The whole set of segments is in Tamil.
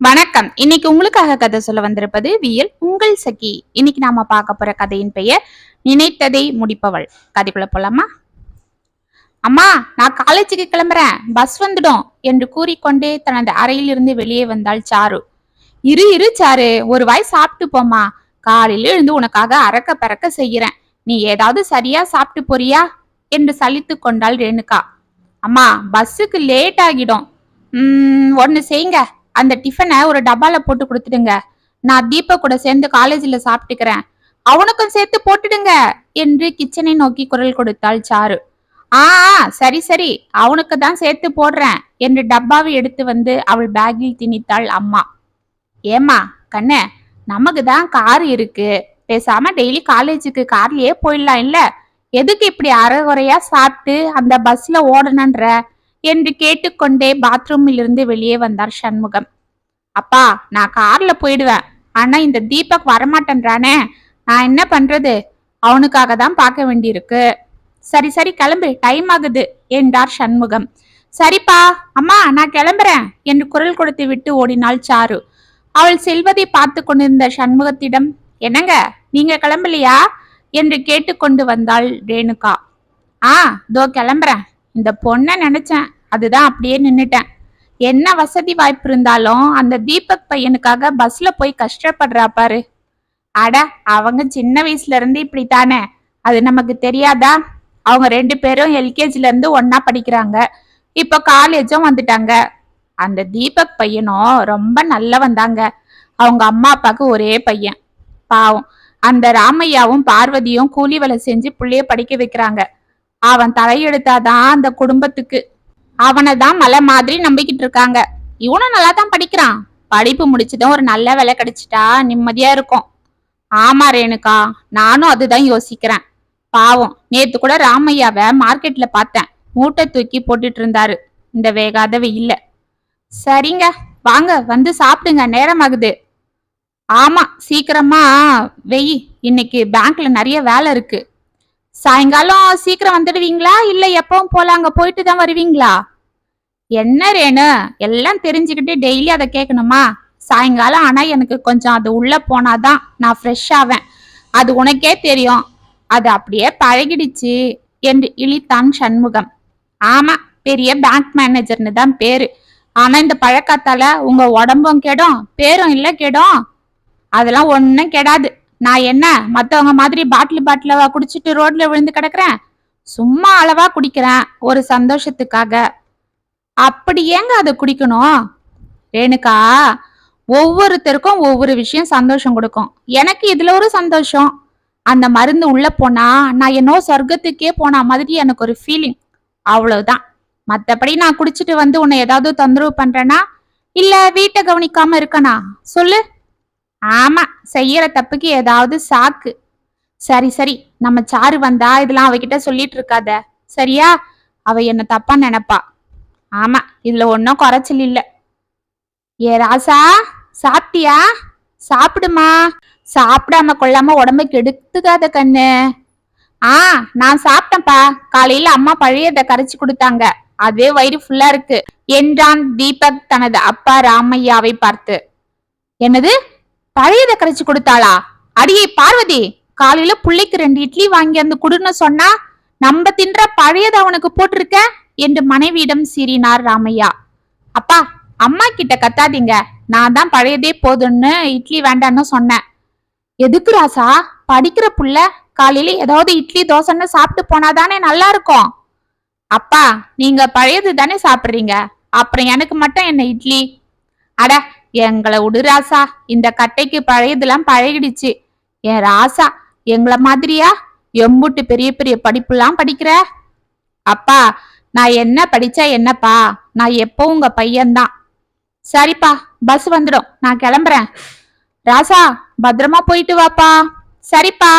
வணக்கம். இன்னைக்கு உங்களுக்காக கதை சொல்ல வந்திருப்பது வியல் உங்கள் சகி. இன்னைக்கு நாம பார்க்க போற கதையின் பெயர் நினைத்ததை முடிப்பவள். கதைக்குள்ள போலாமா? அம்மா நான் காலேஜுக்கு கிளம்புறேன். பஸ் வந்துடும் என்று கூறிக்கொண்டே தனது அறையிலிருந்து வெளியே வந்தாள் சாரு. இரு இரு சாரு ஒரு வாய் சாப்பிட்டு போம்மா. காலையில எழுந்து உனக்காக அறக்க பறக்க செய்யறேன் நீ ஏதாவது சரியா சாப்பிட்டு போறியா? என்று சலித்து கொண்டாள் ரேணுகா. அம்மா பஸ்ஸுக்கு லேட் ஆகிடும். உம் ஒன்னு செய்யுங்க அந்த டிஃபனை ஒரு டப்பால போட்டு கொடுத்துடுங்க. நான் தீபக் கூட சேர்ந்து காலேஜில் சாப்பிட்டுக்கிறேன். அவனுக்கும் சேர்த்து போட்டுடுங்க என்று கிச்சனை நோக்கி குரல் கொடுத்தாள் சாரு. ஆ ஆ, சரி சரி. அவனுக்கு தான் சேர்த்து போடுறேன் என்று டப்பாவை எடுத்து வந்து அவள் பேக்கில் திணித்தாள் அம்மா. ஏம்மா கண்ணே நமக்கு தான் கார் இருக்கு. பேசாம டெய்லி காலேஜுக்கு கார்லயே போயிடலாம் இல்ல? எதுக்கு இப்படி அரைகுறையா சாப்பிட்டு அந்த பஸ்ல ஓடணுன்ற? என்று கேட்டுக்கொண்டே பாத்ரூமில் இருந்து வெளியே வந்தார் சண்முகம். அப்பா நான் கார்ல போயிடுவேன். ஆனா இந்த தீபக் வரமாட்டேன்றானே. நான் என்ன பண்றது? அவனுக்காக தான் பார்க்க வேண்டியிருக்கு. சரி சரி கிளம்பு. டைம் ஆகுது என்றார் சண்முகம். சரிப்பா அம்மா நான் கிளம்புறேன் என்று குரல் கொடுத்து விட்டு ஓடினாள் சாரு. அவள் செல்வதை பார்த்து கொண்டிருந்த சண்முகத்திடம் என்னங்க நீங்க கிளம்பலையா? என்று கேட்டுக்கொண்டு வந்தாள் ரேணுகா. ஆ தோ கிளம்புறேன். இந்த பொண்ணை நினைச்சேன். அதுதான் அப்படியே நின்னுட்டேன். என்ன வசதி வாய்ப்பு இருந்தாலும் அந்த தீபக் பையனுக்காக பஸ்ல போய் கஷ்டப்படுறா பாரு. அட அவங்க சின்ன வயசுல இருந்து இப்படித்தானே? அது நமக்கு தெரியாதா? அவங்க ரெண்டு பேரும் எல்கேஜில இருந்து ஒன்னா படிக்கிறாங்க. இப்ப காலேஜும் வந்துட்டாங்க. அந்த தீபக் பையனும் ரொம்ப நல்லவன் தாங்க. அவங்க அம்மா அப்பாவுக்கு ஒரே பையன். பாவம். அந்த ராமையாவும் பார்வதியும் கூலி வேலை செஞ்சு பிள்ளைய படிக்க வைக்கிறாங்க. அவன் தலையெடுத்தாதான் அந்த குடும்பத்துக்கு. அவனை தான் மலை மாதிரி நம்பிக்கிட்டு இருக்காங்க. இவனும் நல்லா தான் படிக்கிறான். படிப்பு முடிச்சதும் ஒரு நல்ல வேலை கிடைச்சிட்டா நிம்மதியா இருக்கும். ஆமா ரேணுகா. நானும் அதுதான் யோசிக்கிறேன். பாவம் நேத்து கூட ராமையாவை மார்க்கெட்ல பார்த்தேன். மூட்டை தூக்கி போட்டுட்டு இருந்தாரு. இந்த வேகாத வெயில்ல சரிங்க வாங்க வந்து சாப்பிடுங்க. நேரமாகுது. ஆமா சீக்கிரமா வெயி. இன்னைக்கு பேங்க்ல நிறைய வேலை இருக்கு. சாயங்காலம் சீக்கிரம் வந்துடுவீங்களா? இல்ல எப்பவும் போல அங்க போயிட்டு தான் வருவீங்களா? என்ன ரேணு? எல்லாம் தெரிஞ்சுக்கிட்டு டெய்லி அதை கேட்கணுமா சாயங்காலம் ஆனா எனக்கு கொஞ்சம் அது உள்ள போனாதான் நான் ஃப்ரெஷ் ஆவேன். அது உனக்கே தெரியும். அது அப்படியே பழகிடுச்சு. என்று இழித்தான் சண்முகம். ஆமா பெரிய பேங்க் மேனேஜர்னு தான் பேரு. ஆனா இந்த பழக்கத்தால உங்க உடம்பும் கெடும் பேரும் இல்ல கெடும். அதெல்லாம் ஒன்னும் கெடாது. நான் என்ன மற்றவங்க மாதிரி பாட்டில் பாட்டிலவா குடிச்சிட்டு ரோட்ல விழுந்து கிடக்குறேன்? சும்மா அளவா குடிக்கிறேன் ஒரு சந்தோஷத்துக்காக. அப்படி ஏங்க அதை குடிக்கணும்? ரேணுகா ஒவ்வொருத்தருக்கும் ஒவ்வொரு விஷயம் சந்தோஷம் கொடுக்கும். எனக்கு இதுல ஒரு சந்தோஷம். அந்த மருந்து உள்ள போனா நான் என்னோ சொர்க்கத்துக்கே போன மாதிரி எனக்கு ஒரு ஃபீலிங் அவ்வளவுதான். மத்தபடி நான் குடிச்சிட்டு வந்து உன்னை ஏதாவது தொந்தரவு பண்றேனா? இல்ல வீட்டை கவனிக்காம இருக்கனா? சொல்லு. ஆமா செய்யற தப்புக்கு ஏதாவது சாக்கு. சரி சரி நம்ம சாரு வந்தா இதெல்லாம் அவகிட்ட சொல்லிட்டு இருக்காத. சரியா? அவ என்ன தப்பா நினைப்பா. ஆமா இதுல ஒன்னும் குறைச்சல் இல்ல. ஏ ராசா சாப்பிட்டியா? சாப்பிடுமா? சாப்பிடாம கொள்ளாம உடம்ப கெடுத்துக்காத கண்ணு. ஆ நான் சாப்பிட்டேன்ப்பா. காலையில அம்மா பழையதை கரைச்சு கொடுத்தாங்க. அதே வயிறு ஃபுல்லா இருக்கு. என்றான் தீபக் தனது அப்பா ராமையாவை பார்த்து. என்னது? பழையதை கரைச்சு கொடுத்தாளா? அடியே பார்வதி காலையில புள்ளைக்கு ரெண்டு இட்லி வாங்கி வந்து குடுன்னு சொன்னா நம்ம தின்ற பழையதை அவனுக்கு போட்டிருக்க? என்று மனைவியிடம் சீறினார் ராமையா. அப்பா அம்மா கிட்ட கத்தாதீங்க. நான் தான் பழையதே போதும்னு இட்லி வேண்டான்னு சொன்னேன். எதுக்கு ராசா? படிக்கிற புள்ள காலையில ஏதாவது இட்லி தோசைன்னு சாப்பிட்டு போனாதானே நல்லா இருக்கும் அப்பா நீங்க பழையது தானே சாப்பிடுறீங்க? அப்புறம் எனக்கு மட்டும் என்ன இட்லி? அட எங்களை விடு ராசா. இந்த கட்டைக்கு பழையதெல்லாம் பழகிடுச்சு. என் ராசா எங்களை மாதிரியா? எம்புட்டு பெரிய பெரிய படிப்புலாம் படிக்கிற? அப்பா நான் என்ன படிச்சா என்னப்பா? நான் எப்போ உங்க பையன்தான். சரிப்பா பஸ் வந்துடும். நான் கிளம்புறேன். ராசா பத்திரமா போயிட்டு வாப்பா. சரிப்பா.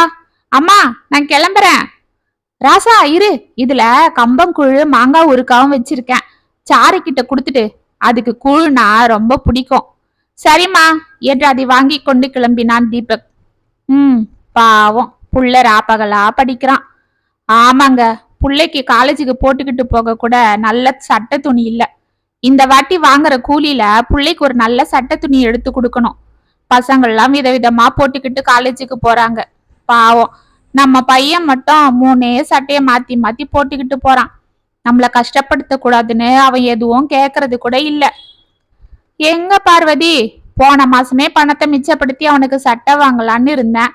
அம்மா நான் கிளம்புறேன். ராசா இரு. இதுல கம்பங்கூழ் மாங்காய் உருக்காவும் வச்சிருக்கேன். சாரு கிட்ட கொடுத்துட்டு அதுக்கு கூழுனா ரொம்ப பிடிக்கும். சரிம்மா. என்று அதை வாங்கி கொண்டு கிளம்பினான் தீபக். ம் பாவம். புள்ள ராப்பகலா படிக்கிறான். ஆமாங்க புள்ளைக்கு காலேஜுக்கு போட்டுக்கிட்டு போக கூட நல்ல சட்டை துணி இல்ல. இந்த வாட்டி வாங்குற கூலியில பிள்ளைக்கு ஒரு நல்ல சட்டை துணி எடுத்து கொடுக்கணும். பசங்கள்லாம் விதவிதமா போட்டுக்கிட்டு காலேஜுக்கு போறாங்க. பாவம். நம்ம பையன் மட்டும் மூணே சட்டையை மாத்தி மாத்தி போட்டுக்கிட்டு போறான். நம்மள கஷ்டப்படுத்த கூடாதுன்னு அவன் எதுவும் கேக்குறது கூட இல்ல. எங்க பார்வதி? போன மாசமே பணத்தை மிச்சப்படுத்தி அவனுக்கு சட்டை வாங்கலான்னு இருந்தேன்.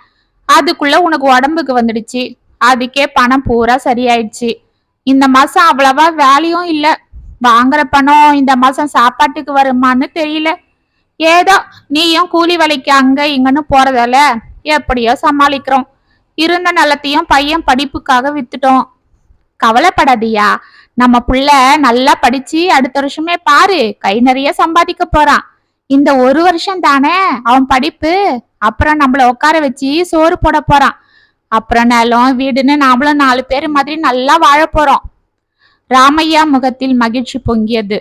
அதுக்குள்ள உனக்கு உடம்புக்கு வந்துடுச்சு. அதுக்கே பணம் பூரா சரியாயிடுச்சு. இந்த மாசம் அவ்வளவா வேலையும் இல்ல. வாங்குற பணம் இந்த மாசம் சாப்பாட்டுக்கு வருமான்னு தெரியல. ஏதோ நீயும் கூலி வேலைக்கு அங்க இங்கன்னு போறதால எப்படியோ சமாளிக்கிறோம். இருந்த நிலத்தையும் பையன் படிப்புக்காக வித்துட்டோம். கவலைப்படாதியா? நம்ம புள்ள நல்லா படிச்சு அடுத்த வருஷமே பாரு. கை நிறைய சம்பாதிக்க போறான். இந்த ஒரு வருஷம் தானே அவன் படிப்பு. அப்புறம் நம்மள உட்கார வச்சு சோறு போட போறான். அப்புறம் நிலம் வீடுன்னு நாமளும் நாலு பேர் மாதிரி நல்லா வாழ போறோம். ராமையா முகத்தில் மகிழ்ச்சி பொங்கியது.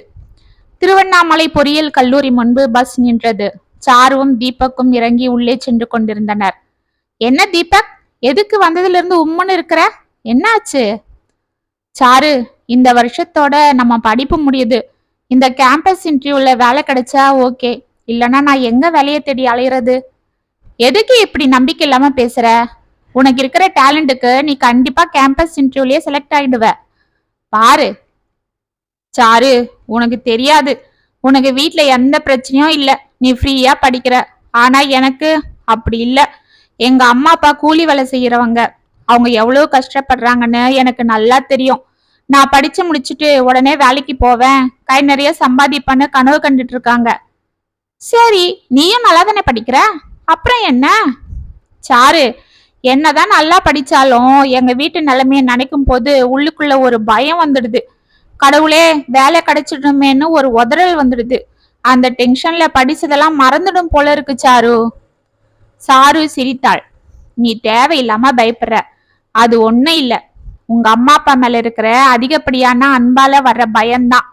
திருவண்ணாமலை பொறியியல் கல்லூரி முன்பு பஸ் நின்றது. சாருவும் தீபக்கும் இறங்கி உள்ளே சென்று கொண்டிருந்தனர். என்ன தீபக்? எதுக்கு வந்ததுல இருந்து உம்முன்னு இருக்கிற? என்னாச்சு? சாரு இந்த வருஷத்தோட நம்ம படிப்பு முடியுது. இந்த கேம்பஸ் இன்டர்வியூல வேலை கிடைச்சா ஓகே இல்லனா நான் எங்க வேலையை தேடி அலையிறது? எதுக்கு இப்படி நம்பிக்கை இல்லாம பேசுற? உனக்கு இருக்கிற டேலண்ட்டுக்கு நீ கண்டிப்பா கேம்பஸ் இன்டர்வியூலயே செலக்ட் ஆயிடுவ. பாரு. சாரு உனக்கு தெரியாது. உனக்கு வீட்டுல எந்த பிரச்சனையும் இல்ல. நீ ஃப்ரீயா படிக்கிற. ஆனா எனக்கு அப்படி இல்ல. எங்க அம்மா அப்பா கூலி வேலை செய்யறவங்க. அவங்க எவ்வளவு கஷ்டப்படுறாங்கன்னு எனக்கு நல்லா தெரியும். நான் படிச்சு முடிச்சுட்டு உடனே வேலைக்கு போவேன். கை நிறைய சம்பாதிப்பேன்னு கனவு கண்டுட்டு இருக்காங்க. சரி நீயும் நல்லா தானே படிக்கிற? அப்புறம் என்ன? சாரு என்னதான் நல்லா படிச்சாலும் எங்க வீட்டு நிலைமைய நினைக்கும் போது உள்ளுக்குள்ள ஒரு பயம் வந்துடுது. கடவுளே வேலை கிடைச்சிடுமேன்னு ஒரு உதறல் வந்துடுது. அந்த டென்ஷன்ல படிச்சதெல்லாம் மறந்துடும் போல இருக்கு சாரு. சாரு சிரித்தாள். நீ தேவையில்லாம பயப்படுற. அது ஒன்றும் இல்லை. உங்க அம்மா அப்பா மேல இருக்கிற அதிகப்படியான அன்பால வர்ற பயம்தான்.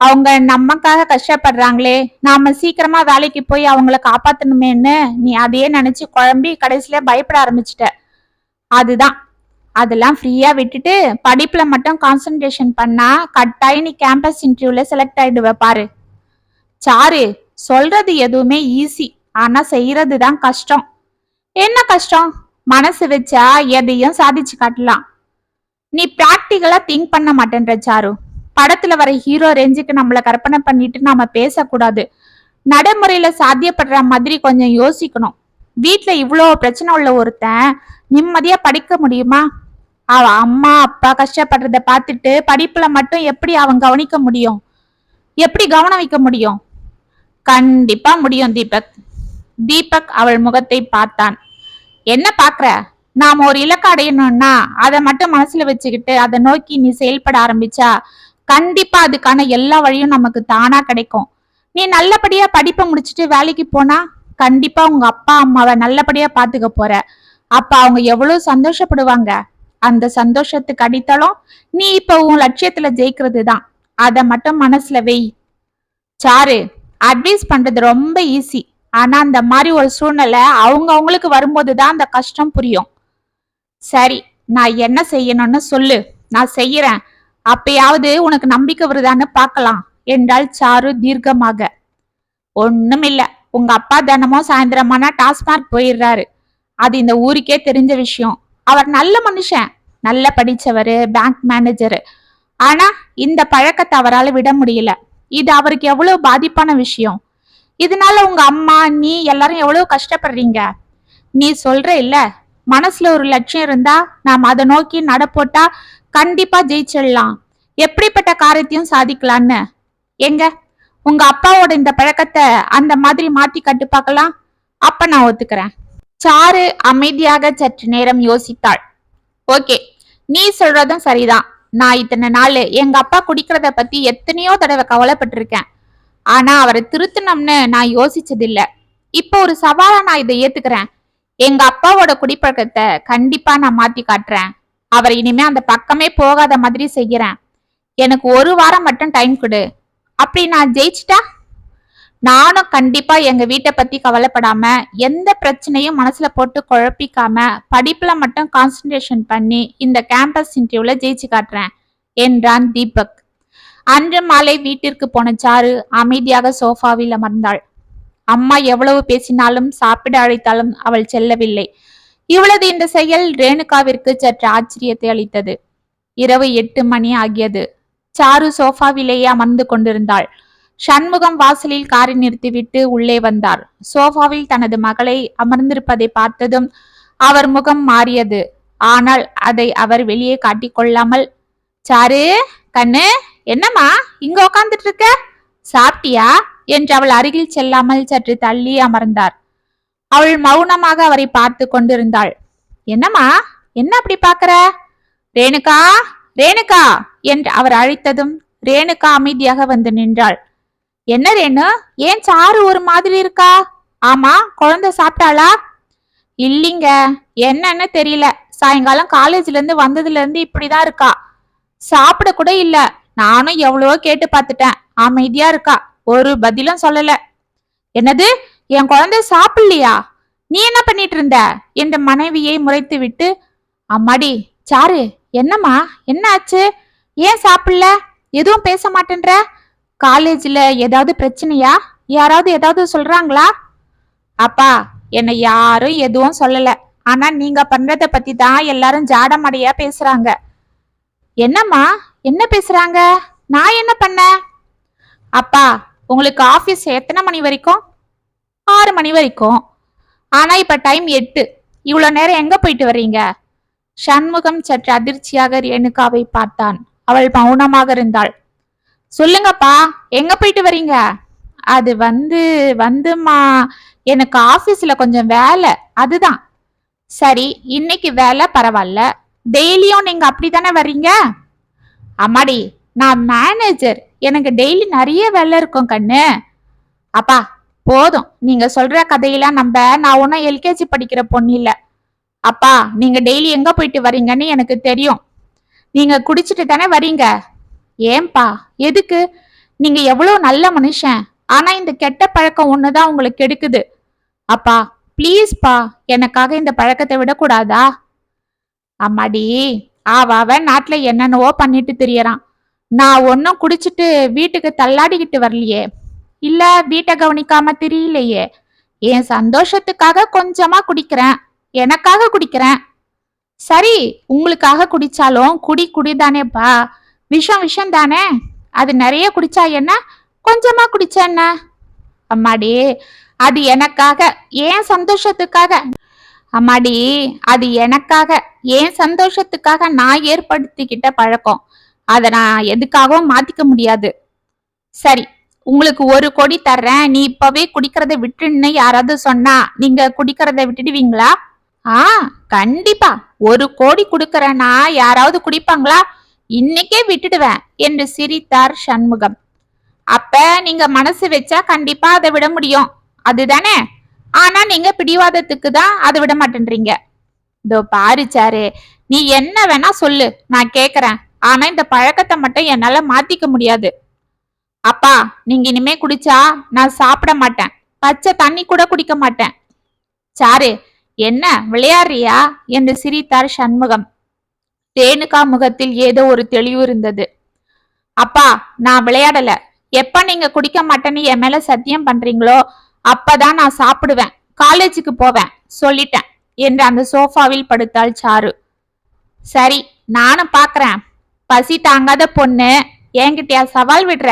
அவங்க நமக்காக கஷ்டப்படுறாங்களே நாம சீக்கிரமா வேலைக்கு போய் அவங்கள காப்பாத்தணுமேன்னு நீ அதையே நினைச்சு குழம்பி கடைசியில பயப்பட ஆரம்பிச்சிட்ட. அதுதான். அதெல்லாம் ஃப்ரீயா விட்டுட்டு படிப்புல மட்டும் கான்சென்ட்ரேஷன் பண்ணா கட்டாயம் நீ கேம்பஸ் இன்டர்வியூல செலக்ட் ஆயிடுவ பாரு. சாரு சொல்றது எதுவுமே ஈஸி ஆனா செய்யறது தான் கஷ்டம். என்ன கஷ்டம்? மனசு வச்சா எதையும் சாதிச்சு காட்டலாம். நீ பிராக்டிக்கலா திங்க் பண்ண மாட்டேன்ற சாரு படத்துல வர ஹீரோ ரேஞ்சுக்கு நம்மள கற்பனை பண்ணிட்டு நாம பேசக்கூடாது. நடைமுறையில சாத்தியப்படுற மாதிரி கொஞ்சம் யோசிக்கணும். வீட்டுல இவ்வளோ பிரச்சனை உள்ள ஒருத்தன் நிம்மதியா படிக்க முடியுமா? அவ அம்மா அப்பா கஷ்டப்படுறத பார்த்துட்டு படிப்புல மட்டும் எப்படி அவன் கவனிக்க முடியும்? எப்படி கவனம் வைக்க முடியும்? கண்டிப்பா முடியும் தீபக். தீபக் அவள் முகத்தை பார்த்தான். என்ன பாக்குற நாம ஒரு இலக்கு அடையணும்னா அதை மட்டும் மனசுல வச்சுக்கிட்டு அதை நோக்கி நீ செயல்பட ஆரம்பிச்சா கண்டிப்பா அதுக்கான எல்லா வழியும் நமக்கு தானா கிடைக்கும். நீ நல்லபடியா படிப்பை முடிச்சுட்டு வேலைக்கு போனா கண்டிப்பா உங்க அப்பா அம்மாவை நல்லபடியா பாத்துக்க போற. அப்ப அவங்க எவ்வளவு சந்தோஷப்படுவாங்க? அந்த சந்தோஷத்துக்கு அடித்தளம் நீ இப்ப உன் லட்சியத்துல ஜெயிக்கிறது தான். அதை மட்டும் மனசுல வை. சாரு அட்வைஸ் பண்றது ரொம்ப ஈஸி ஆனா அந்த மாதிரி ஒரு சூழ்நிலை அவங்க அவங்களுக்கு வரும்போது தான் அந்த கஷ்டம் புரியும். சரி நான் என்ன செய்யணும்னு சொல்லு. நான் செய்யறேன். அப்பயாவது உனக்கு நம்பிக்கை வருதான்னு பார்க்கலாம். என்றாள் சாரு தீர்க்கமாக. ஒண்ணுமில்ல. உங்க அப்பா தினமும் சாயந்தரமானா டாஸ்மார்க் போயிடுறாரு. அது இந்த ஊருக்கே தெரிஞ்ச விஷயம். அவர் நல்ல மனுஷன். நல்ல படிச்சவரு பேங்க் மேனேஜரு ஆனா இந்த பழக்கத்தை அவரால் விட முடியல. இது அவருக்கு எவ்வளவு பாதிப்பான விஷயம். இதனால உங்க அம்மா நீ எல்லாரும் எவ்வளவு கஷ்டப்படுறீங்க? நீ சொல்ற இல்ல? மனசுல ஒரு லட்சியம் இருந்தா நாம் அதை நோக்கி நடப்போட்டா போட்டா கண்டிப்பா ஜெயிச்சிடலாம். எப்படிப்பட்ட காரியத்தையும் சாதிக்கலாம்னு. எங்க உங்க அப்பாவோட இந்த பழக்கத்தை அந்த மாதிரி மாத்தி கட்டு பார்க்கலாம்? அப்ப நான் ஒத்துக்கிறேன். சாரு அமைதியாக சற்று நேரம் யோசித்தாள். ஓகே நீ சொல்றதும் சரிதான். நான் இத்தனை நாள் எங்க அப்பா குடிக்கிறத பத்தி எத்தனையோ தடவை கவலைப்பட்டிருக்கேன். ஆனா அவரை திருத்தணும்னு நான் யோசிச்சதில்ல. இப்போ ஒரு சவாலா நான் இதை ஏத்துக்கிறேன். எங்க அப்பாவோட குடிப்பழக்கத்தை கண்டிப்பா நான் மாத்தி காட்டுறேன். அவர் இனிமே அந்த பக்கமே போகாத மாதிரி செய்யறேன். எனக்கு ஒரு வாரம் மட்டும் டைம் கொடு. அப்படி நான் ஜெயிச்சிட்டா? நானும் கண்டிப்பா எங்க வீட்டை பத்தி கவலைப்படாம எந்த பிரச்சனையும் மனசுல போட்டு குழப்பிக்காம படிப்புல மட்டும் கான்சென்ட்ரேஷன் பண்ணி இந்த கேம்பஸ் இன்டர்வியூல ஜெயிச்சு காட்டுறேன் என்றான் தீபக். அன்று மாலை வீட்டிற்கு போன சாரு அமைதியாக சோஃபாவில் அமர்ந்தாள். அம்மா எவ்வளவு பேசினாலும் சாப்பிட அழைத்தாலும் அவள் செல்லவில்லை. இவளது இந்த செயல் ரேணுகாவிற்கு சற்று ஆச்சரியத்தை அளித்தது. இரவு எட்டு மணி ஆகியது. சாரு சோஃபாவிலேயே அமர்ந்து கொண்டிருந்தாள். சண்முகம் வாசலில் காரை நிறுத்திவிட்டு உள்ளே வந்தார். சோஃபாவில் தனது மகளை அமர்ந்திருப்பதை பார்த்ததும் அவர் முகம் மாறியது. ஆனால் அதை அவர் வெளியே காட்டிக்கொள்ளாமல் சாரு கண்ணு என்னம்மா? இங்க உக்காந்துட்டு இருக்க? சாப்பிட்டியா? என்று அவள் அருகில் செல்லாமல் சற்று தள்ளி அமர்ந்தார். அவள் மௌனமாக அவரை பார்த்து கொண்டிருந்தாள். என்னம்மா என்ன அப்படி பாக்குற ரேணுகா ரேணுகா என்று அவர் அழைத்ததும் ரேணுகா அமைதியாக வந்து நின்றாள். என்ன ரேணு ஏன் சாறு ஒரு மாதிரி இருக்கா? ஆமா குழந்தை சாப்பிட்டாளா? இல்லைங்க என்னன்னு தெரியல. சாயங்காலம் காலேஜ்ல இருந்து வந்ததுல இருந்து இப்படிதான் இருக்கா. சாப்பிட கூட இல்ல. நானும் எவ்வளவோ கேட்டு பார்த்துட்டேன். அமைதியா இருக்கா? ஒரு பதிலும் சொல்லல. என்னது? என் குழந்தை சாப்பிடலையா? நீ என்ன பண்ணிட்டு இருந்த? என்ற மனைவியை முறைத்து விட்டு அம்மாடி சாரு என்னம்மா? என்ன ஆச்சு? ஏன் சாப்பிடல? எதுவும் பேச மாட்டேன்ற? காலேஜ்ல ஏதாவது பிரச்சனையா? யாராவது ஏதாவது சொல்றாங்களா? அப்பா என்னை யாரும் எதுவும் சொல்லல. ஆனா நீங்க பண்றத பத்தி தான் எல்லாரும் ஜாடமடையா பேசுறாங்க. என்னம்மா? என்ன பேசுறாங்க? நான் என்ன பண்ண அப்பா உங்களுக்கு ஆஃபீஸ் எத்தனை மணி வரைக்கும்? ஆறு மணி வரைக்கும். ஆனால் இப்போ டைம் எட்டு. இவ்வளோ நேரம் எங்கே போயிட்டு வர்றீங்க? சண்முகம் சற்று அதிர்ச்சியாக ரேணுகாவை பார்த்தான். அவள் மௌனமாக இருந்தாள். சொல்லுங்கப்பா எங்க போயிட்டு வர்றீங்க? அது வந்து வந்துமா எனக்கு ஆபீஸ்ல கொஞ்சம் வேலை. அதுதான். சரி இன்னைக்கு வேலை பரவாயில்ல. டெய்லியும் நீங்க அப்படித்தானே வர்றீங்க? அம்மாடி நான் மேனேஜர் எனக்கு டெய்லி நிறைய வேலை இருக்கும் கண்ணு. அப்பா போதும். நீங்க சொல்ற கதையெல்லாம் நம்ப. நான் ஒன்னும் எல்கேஜி படிக்கிற பொண்ணு இல்ல. அப்பா நீங்க டெய்லி எங்க போயிட்டு வரீங்கன்னு எனக்கு தெரியும். நீங்க குடிச்சிட்டு தானே வரீங்க ஏன்பா எதுக்கு? நீங்க எவ்வளவு நல்ல மனுஷன். ஆனா இந்த கெட்ட பழக்கம் ஒண்ணுதான் உங்களுக்கு கெடுக்குது. அப்பா ப்ளீஸ்ப்பா எனக்காக இந்த பழக்கத்தை விடக்கூடாதா? அம்மாடி ஆவாவன் நாட்டுல என்னென்னவோ பண்ணிட்டு தெரியறான். நான் ஒன்னும் குடிச்சிட்டு வீட்டுக்கு தள்ளாடிக்கிட்டு வரலையே. இல்ல வீட்டை கவனிக்காம தெரியலையே. என் சந்தோஷத்துக்காக கொஞ்சமா குடிக்கிறேன். எனக்காக குடிக்கிறேன். சரி உங்களுக்காக குடிச்சாலும் குடி குடிதானேப்பா விஷம் விஷம் தானே? அது நிறைய குடிச்சா என்ன? கொஞ்சமா குடிச்சா என்ன? அம்மாடி அது எனக்காக ஏன் சந்தோஷத்துக்காக. அம்மாடி அது எனக்காக ஏன் சந்தோஷத்துக்காக நான் ஏற்படுத்திக்கிட்ட பழக்கம். அதை நான் எதுக்காகவும் மாத்திக்க முடியாது. சரி உங்களுக்கு ஒரு கொடி தர்றேன். நீ இப்பவே குடிக்கிறத விட்டுன்னு யாராவது சொன்னா நீங்க குடிக்கிறத விட்டுடுவீங்களா? ஆ கண்டிப்பா. ஒரு கோடி குடுக்கறேன்னா யாராவது குடிப்பாங்களா? இன்னைக்கே விட்டுடுவேன் என்று சிரித்தார் சண்முகம். அப்ப நீங்க மனசு வச்சா கண்டிப்பா அதை விட முடியும். அதுதானே? ஆனா நீங்க பிடிவாதத்துக்கு தான் அதை விட மாட்டேன்றீங்க. இதோ பாரு சாரு நீ என்ன வேணா சொல்லு. நான் கேக்குறேன். ஆனா இந்த பழக்கத்தை மட்டும் என்னால மாத்திக்க முடியாது. அப்பா நீங்க இனிமே குடிச்சா நான் சாப்பிட மாட்டேன். பச்சை தண்ணி கூட குடிக்க மாட்டேன். சாரு என்ன விளையாடுறியா? என்று சிரித்தார் சண்முகம். ரேணுகா முகத்தில் ஏதோ ஒரு தெளிவு இருந்தது. அப்பா நான் விளையாடல. எப்ப நீங்க குடிக்க மாட்டேன்னு என் மேல சத்தியம் பண்றீங்களோ அப்பதான் நான் சாப்பிடுவேன். காலேஜுக்கு போவேன். சொல்லிட்டேன். என்று அந்த சோஃபாவில் படுத்தாள் சாரு. சரி நானும் பாக்குறேன். பசி தாங்காத பொண்ணு. என்கிட்டயா சவால் விடுற?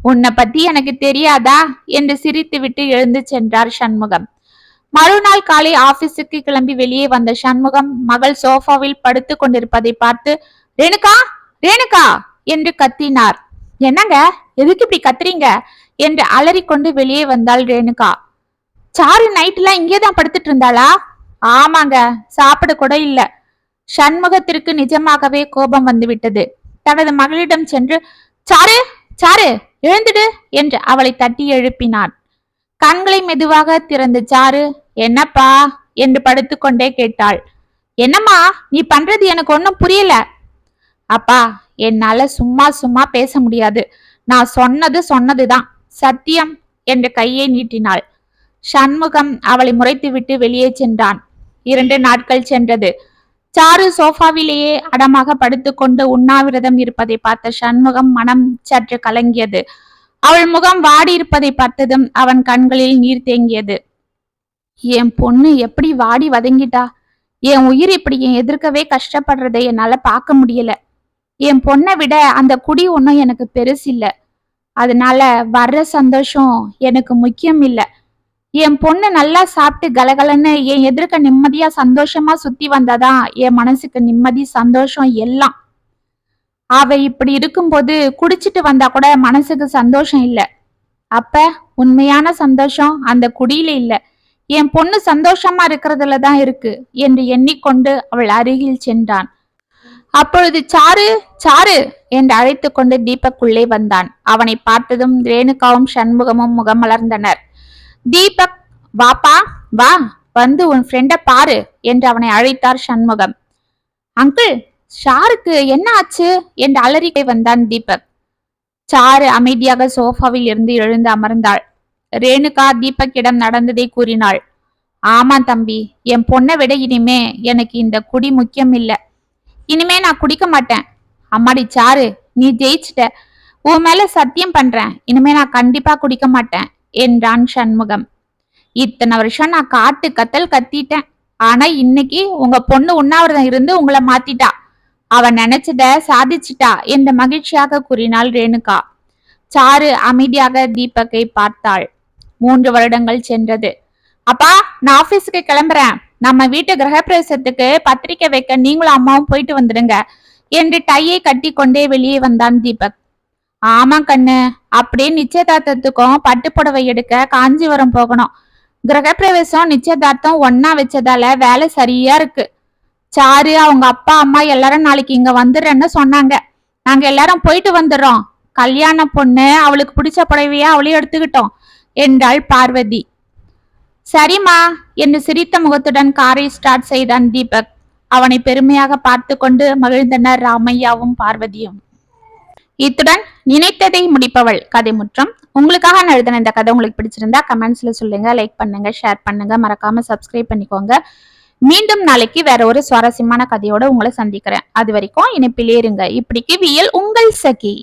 உன்னை பத்தி எனக்கு தெரியாதா? என்று சிரித்துவிட்டு எழுந்து சென்றார் சண்முகம். மறுநாள் காலை ஆபீஸுக்கு கிளம்பி வெளியே வந்த சண்முகம் மகள் சோஃபாவில் படுத்து கொண்டிருப்பதை பார்த்து ரேணுகா ரேணுகா! என்று கத்தினார். என்னங்க? எதுக்கு இப்படி கத்துறீங்க? என்று அலறிக்கொண்டு வெளியே வந்தாள் ரேணுகா. சாரு நைட்லாம் இங்கேதான் படுத்துட்டு இருந்தாளா ஆமாங்க சாப்பிட கூட இல்ல. சண்முகத்திற்கு நிஜமாகவே கோபம் வந்துவிட்டது. தனது மகளிடம் சென்று சாரு சாரு எழுந்துடு என்று அவளை தட்டி எழுப்பினான். கண்களை மெதுவாக திறந்த சாரு என்னப்பா? என்று படுத்துக்கொண்டே கேட்டாள். என்னம்மா நீ பண்றது எனக்கு ஒன்னும் புரியல. அப்பா என்னால சும்மா சும்மா பேச முடியாது. நான் சொன்னது சொன்னதுதான். சத்தியம் என்று கையை நீட்டினாள். சண்முகம் அவளை முறைத்துவிட்டு வெளியே சென்றான். இரண்டு நாட்கள் சென்றது. சாரு சோஃபாவிலேயே அடமாக படுத்துக்கொண்டு உண்ணாவிரதம் இருப்பதை பார்த்த சண்முகம் மனம் சற்று கலங்கியது. அவள் முகம் வாடி இருப்பதை பார்த்ததும் அவன் கண்களில் நீர் தேங்கியது. என் பொண்ணு எப்படி வாடி வதங்கிட்டா? என் உயிர் இப்படி என் எதிர்க்கவே கஷ்டப்படுறதை என்னால பார்க்க முடியல. என் பொண்ணை விட அந்த குடி ஒன்றும் எனக்கு பெருசு இல்லை அதனால வர்ற சந்தோஷம் எனக்கு முக்கியம் இல்ல. என் பொண்ணு நல்லா சாப்பிட்டு கலகலன்னு என் எதிர்க்க நிம்மதியா சந்தோஷமா சுத்தி வந்தாதான் என் மனசுக்கு நிம்மதி சந்தோஷம் எல்லாம். அவ இப்படி இருக்கும்போது குடிச்சிட்டு வந்தா கூட மனசுக்கு சந்தோஷம் இல்ல. அப்ப உண்மையான சந்தோஷம் அந்த குடியில இல்ல. என் பொண்ணு சந்தோஷமா இருக்கிறதுல தான் இருக்கு என்று எண்ணிக்கொண்டு அவள் அருகில் சென்றான். அப்பொழுது சாரு சாரு என்று அழைத்து கொண்டு தீபக் உள்ளே வந்தான். அவனை பார்த்ததும் ரேணுகாவும் சண்முகமும் முகமலர்ந்தனர். தீபக் வாப்பா வா வந்து உன் ஃப்ரெண்ட பாரு என்று அவனை அழைத்தார் சண்முகம். அங்கிள் ஷாருக்கு என்ன ஆச்சு? என்று அலறிக்கை வந்தான் தீபக். சாரு அமைதியாக சோஃபாவில் இருந்து எழுந்து அமர்ந்தாள். ரேணுகா தீபக்கிடம் நடந்ததை கூறினாள். ஆமா தம்பி என் பொண்ணை விட இனிமே எனக்கு இந்த குடி முக்கியம் இல்ல. இனிமே நான் குடிக்க மாட்டேன். அம்மாடி சாரு நீ ஜெயிச்சிட்ட. உன் மேல சத்தியம் பண்றேன். இனிமே நான் கண்டிப்பா குடிக்க மாட்டேன். என்றான் சண்முகம். இத்தனை வருஷம் நான் காட்டு கத்தல் கத்திட்டேன். ஆனா இன்னைக்கு உங்க பொண்ணு உண்ணாவிரதம் இருந்து உங்களை மாத்திட்டா. அவ நினைச்சத சாதிச்சிட்டா என்று மகிழ்ச்சியாக கூறினாள் ரேணுகா. சாரு அமைதியாக தீபக்கை பார்த்தாள். மூன்று வருடங்கள் சென்றது. அப்பா நான் ஆபீஸுக்கு கிளம்புறேன். நம்ம வீட்டு கிரகப்பிரவேசத்துக்கு பத்திரிக்கை வைக்க நீங்களும் அம்மாவும் போயிட்டு வந்துடுங்க என்று டையை கட்டி கொண்டே வெளியே வந்தான் தீபக். ஆமா கண்ணு. அப்படியே நிச்சயதார்த்தத்துக்கும் பட்டு புடவை எடுக்க காஞ்சிபுரம் போகணும். கிரகப்பிரவேசம் நிச்சயதார்த்தம் ஒன்னா வச்சதால வேலை சரியா இருக்கு. சாரு அவங்க அப்பா அம்மா எல்லாரும் நாளைக்கு இங்க வந்துடுறேன்னு சொன்னாங்க. நாங்க எல்லாரும் போயிட்டு வந்துடுறோம். கல்யாண பொண்ணு அவளுக்கு பிடிச்ச புடவையா அவளையும் எடுத்துக்கிட்டோம் என்றாள் பார்வதி. சரிம்மா என்று சிரித்த முகத்துடன் காரை ஸ்டார்ட் செய்தான் தீபக். அவனை பெருமையாக பார்த்து கொண்டு மகிழ்ந்தனர் ராமையாவும் பார்வதியும். இத்துடன் நினைத்ததை முடிப்பவள் கதை முற்றம் உங்களுக்காக நான் எழுதின இந்த கதை உங்களுக்கு பிடிச்சிருந்தா கமெண்ட்ஸ்ல சொல்லுங்க லைக் பண்ணுங்க ஷேர் பண்ணுங்க. மறக்காம சப்ஸ்கிரைப் பண்ணிக்கோங்க. மீண்டும் நாளைக்கு வேற ஒரு சுவாரஸ்யமான கதையோட உங்களை சந்திக்கிறேன். அது வரைக்கும் இணைப்பிலே இருங்க. இப்படிக்கு வியல் உங்கள் சகி.